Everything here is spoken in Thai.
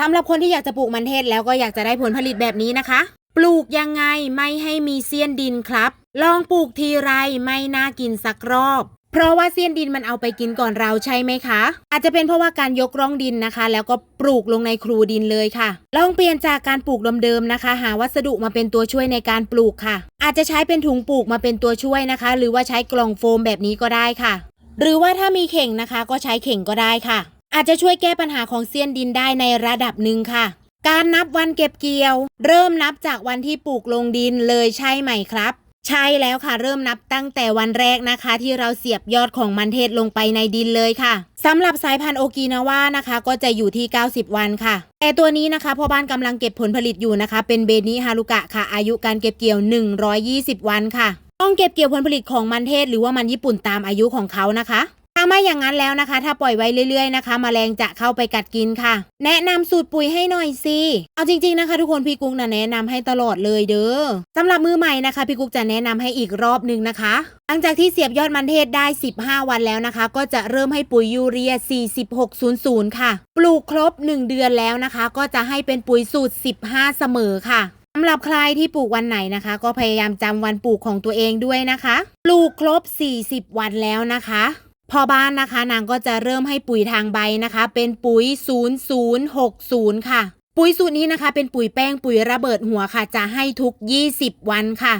สำหรับคนที่อยากจะปลูกมันเทศแล้วก็อยากจะได้ผลผลิตแบบนี้นะคะ ปลูกยังไงไม่ให้มีเสี้ยนดินครับ ลองปลูกทีไรไม่น่ากินสักรอบ เพราะว่าเสี้ยนดินมันเอาไปกินก่อนเราใช่ไหมคะ อาจจะเป็นเพราะว่าการยกร่องดินนะคะ แล้วก็ปลูกลงในครูดินเลยค่ะ ลองเปลี่ยนจากการปลูกเดิมๆนะคะ หาวัสดุมาเป็นตัวช่วยในการปลูกค่ะ อาจจะใช้เป็นถุงปลูกมาเป็นตัวช่วยนะคะ หรือว่าใช้กล่องโฟมแบบนี้ก็ได้ค่ะ หรือว่าถ้ามีเข่งนะคะ ก็ใช้เข่งก็ได้ค่ะ อาจจะช่วยแก้ปัญหาของเสี้ยนดินได้ในระดับหนึ่งค่ะ การนับวันเก็บเกี่ยว เริ่มนับจากวันที่ปลูกลงดินเลยใช่ไหมครับ ใช่แล้วค่ะเริ่มนับตั้งแต่วันแรกนะคะ ที่เราเสียบยอดของมันเทศลงไปในดินเลยค่ะสำหรับสายพันธุ์โอกินาวานะคะ ก็จะอยู่ที่ 90 วันค่ะ แต่ตัวนี้นะคะพ่อบ้านกำลังเก็บผลผลิตอยู่นะคะ เป็นเบนิฮารุกะค่ะ อายุการเก็บเกี่ยว 120 วันค่ะ ต้องเก็บเกี่ยวผลผลิตของมันเทศหรือว่ามันญี่ปุ่นตามอายุของเขานะคะ ไม่อย่างนั้นแล้วนะคะ ถ้าปล่อยไว้เรื่อยๆนะคะมแมลงจะเข้าไปกัดกินค่ะ แนะนำสูตรปุ๋ยให้หน่อยสิเอาจริงๆนะคะ ทุกคนพี่กุ๊กนะแนะนำให้ตลอดเลยเด้อสำหรับมือใหม่นะคะ พี่กุ๊กจะแนะนำให้อีกรอบหนึ่งนะคะหลังจากที่เสียบยอดมันเทศได้ 15 วันแล้วนะคะ ก็จะเริ่มให้ปุ๋ยยูเรีย 4600 ค่ะ ปลูกครบ 1 เดือนแล้วนะคะ ก็จะให้เป็นปุ๋ยสูตร 15 เสมอค่ะสำหรับใครที่ปลูกวันไหนนะคะ ก็พยายามจำวันปลูกของตัวเองด้วยนะคะ ปลูกครบ 40 วันแล้วนะคะ พอบ้านนะคะนางก็จะเริ่มให้ปุ๋ยทางใบนะคะ เป็นปุ๋ย 0060 ค่ะ ปุ๋ยสูตรนี้นะคะ เป็นปุ๋ยแป้งปุ๋ยระเบิดหัวค่ะ จะให้ทุก 20 วันค่ะ